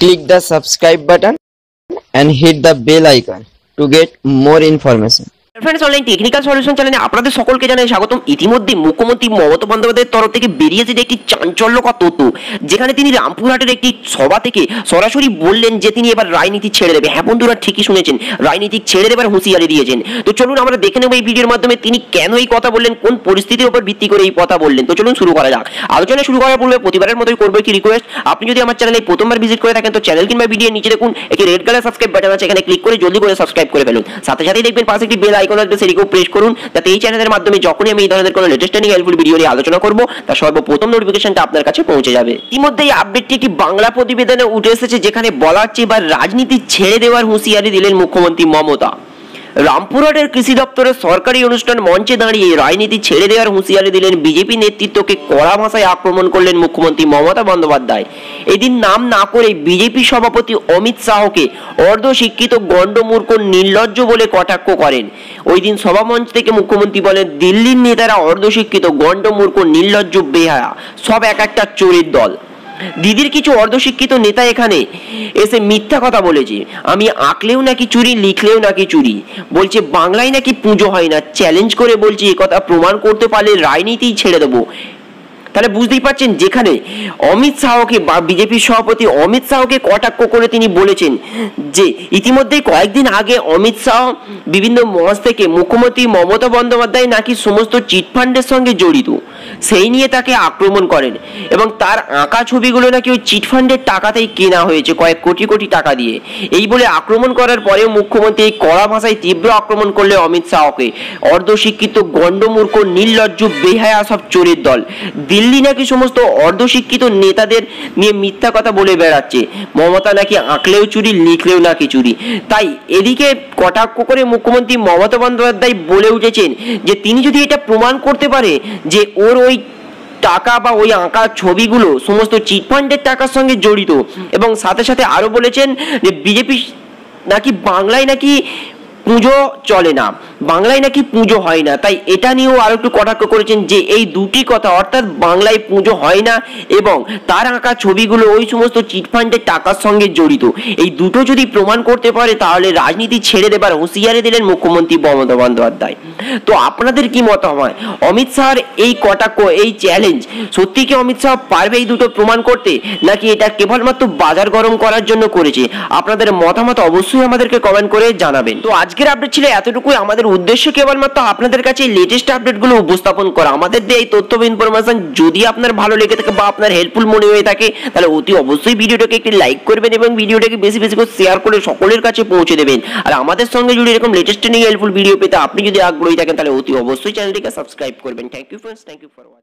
click the subscribe button and hit the bell icon to get more information. Friends online technical solution চ্যানেলে আপনাদের সকলকে জানাই স্বাগতম। ইতিমধ্যে মুখ্যমন্ত্রী মমতা বন্দ্যোপাধ্যায়ের তরফ থেকে বেরিয়েছে একটি চাঞ্চল্যকর তথ্য, যেখানে তিনি রামপুরহাটের একটি সভা থেকে সরাসরি বললেন যে তিনি এবার রাজনীতি ছেড়ে দেবে। হ্যাঁ বন্ধুরা, ঠিকই শুনেছেন, রাজনীতি ছেড়ে দেবার হুঁশিয়ারি দিয়েছেন। তো চলুন আমরা দেখে নেব এই ভিডিওর মাধ্যমে তিনি কেন এই কথা বললেন, কোন পরিস্থিতির উপর ভিত্তি করে এই কথা বললেন। তো চলুন শুরু করা যাক। আলোচনা শুরু করার পূর্বে প্রতিবারের মতোই করব একটি রিকোয়েস্ট আপনি যদি আমার চ্যানেলে প্রথমবার ভিজিট করে থাকেন, তো চ্যানেল কিংবা ভিডিও নিচে দেখুন, একটি রেড কালার সাবস্ক্রাইব বাটন আছে। এখানে ক্লিক করে জলদি করে সাবস্ক্রাইব করে ফেলুন। সাথে সাথেই দেখবেন পাশে একটি বেল আইকন আসবে সেটিকেও প্রেস করুন, যাতে এই চ্যানেলের মাধ্যমে যখনই আমি এই ধরনের কোনো লেটেস্ট এন্ড হেল্পফুল ভিডিও নিয়ে আলোচনা করব, তার সর্বপ্রথম নোটিফিকেশনটা আপনার কাছে পৌঁছে যাবে। ইতিমধ্যে এই আপডেটটি একটি বাংলা প্রতিবেদনে উঠে এসেছে, যেখানে বলা হচ্ছে এবার রাজনীতি ছেড়ে দেওয়ার হুঁশিয়ারি দিলেন মুখ্যমন্ত্রী মমতা। রামপুরহাটের কৃষি দপ্তরের সরকারি অনুষ্ঠান মঞ্চে দাঁড়িয়ে রাজনীতি ছেড়ে দেওয়ার হুঁশিয়ারি দিলেন বিজেপি নেতৃত্বকে কড়া ভাষায় আক্রমণ করলেন মুখ্যমন্ত্রী মমতা বন্দ্যোপাধ্যায়। এদিন নাম না করে বিজেপি সভাপতি অমিত শাহকে অর্ধশিক্ষিত গণ্ডমূর্খ নির্লজ্জ বলে কটাক্ষ করেন। ওই দিন সভামঞ্চ থেকে মুখ্যমন্ত্রী বলেন, দিল্লির নেতারা অর্ধশিক্ষিত গণ্ডমূর্খ নির্লজ্জ বেহায়া। সব এক একটা চোরের দল। দিদির কিছু অর্ধশিক্ষিত নেতা এখানে। এসে মিথ্যা কথা বলেছে। আমি আঁকলেও নাকি চুরি, লিখলেও নাকি চুরি। বলছে, বাংলায় নাকি পুজো হয় না। চ্যালেঞ্জ করে বলছি কথা প্রমাণ করতে পারলে রাজনীতিই ছেড়ে দেবো। তাহলে বুঝতেই পারছেন, যেখানে অমিত শাহকে বা বিজেপির সভাপতি অমিত শাহকে কটাক্ষ করে তিনি বলেছেন যে ইতিমধ্যেই কয়েকদিন আগে অমিত শাহ বিভিন্ন মঞ্চ থেকে মুখ্যমন্ত্রী মমতা বন্দ্যোপাধ্যায় নাকি সমস্ত চিটফান্ডের সঙ্গে জড়িত, সেই নিয়ে তাকে আক্রমণ করেন এবং তার আঁকা ছবিগুলো নাকি ওই চিটফান্ডের টাকাতেই কেনা হয়েছে কয়েক কোটি কোটি টাকা দিয়ে। এই বলে আক্রমণ করার পরে মুখ্যমন্ত্রী এই কড়া ভাষায় তীব্র আক্রমণ করলে অমিত শাহকে। অর্ধশিক্ষিত গণ্ডমূর্খ, নির্লজ্জ, বেহায়া সব চোরের দল। দিল্লি নাকি সমস্ত অর্ধশিক্ষিত নেতাদের নিয়ে মিথ্যা কথা বলে বেড়াচ্ছে? মমতা নাকি আঁকলেও চুরি, লিখলেও নাকি চুরি? তাই এদিকে কটাক্ষ করে মুখ্যমন্ত্রী মমতা বন্দ্যোপাধ্যায় বলে উঠেছেন যে তিনি যদি এটা প্রমাণ করতে পারে যে ওর ওই টাকা বা ওই আঁকা ছবিগুলো সমস্ত চিটফান্ডের টাকার সঙ্গে জড়িত এবং সাথে সাথে আরও বলেছেন যে বিজেপি নাকি বাংলায় নাকি পুজো চলে না। বাংলায় নাকি পুজো হয় না। তাই এটা নিয়েও আরও একটু কটাক্ষ করেছেন যে এই দুটি কথা, অর্থাৎ বাংলায় পুজো হয় না এবং তার আঁকা ছবিগুলো ওই সমস্ত চিটফান্ডের টাকার সঙ্গে জড়িত। এই দুটো যদি প্রমাণ করতে পারে, তাহলে রাজনীতি ছেড়ে দেবার হুঁশিয়ারি দিলেন মুখ্যমন্ত্রী মমতা বন্দ্যোপাধ্যায়। তো আপনাদের কি মত হয় অমিত শাহর এই কটাক্ষ, এই চ্যালেঞ্জ সত্যি কি অমিত শাহ পারবে এই দুটো প্রমাণ করতে? নাকি এটা কেবলমাত্র বাজার গরম করার জন্য করেছে? আপনাদের মতামত অবশ্যই আমাদেরকে কমেন্ট করে জানাবেন। তো আজকের আপডেট ছিল এতটুকুই। আমাদের উদ্দেশ্য কেবলমাত্র আপনাদের কাছে লেটেস্ট আপডেটগুলো উপস্থাপন করা। আমাদের দিয়ে এই তথ্য বা ইনফরমেশন যদি আপনার ভালো লেগে থাকে বা আপনার হেল্পফুল মনে হয়ে থাকে, তাহলে অতি অবশ্যই ভিডিওটাকে একটি লাইক করবেন এবং ভিডিওটাকে বেশি বেশি করে শেয়ার করে সকলের কাছে পৌঁছে দেবেন। আর আমাদের সঙ্গে যদি এরকম লেটেস্ট নিয়ে হেল্পফুল ভিডিও পেতে আপনি যদি আগ্রহী থাকেন, তাহলে অতি অবশ্যই চ্যানেলটিকে সাবস্ক্রাইব করবেন। Thank you friends thank you for watching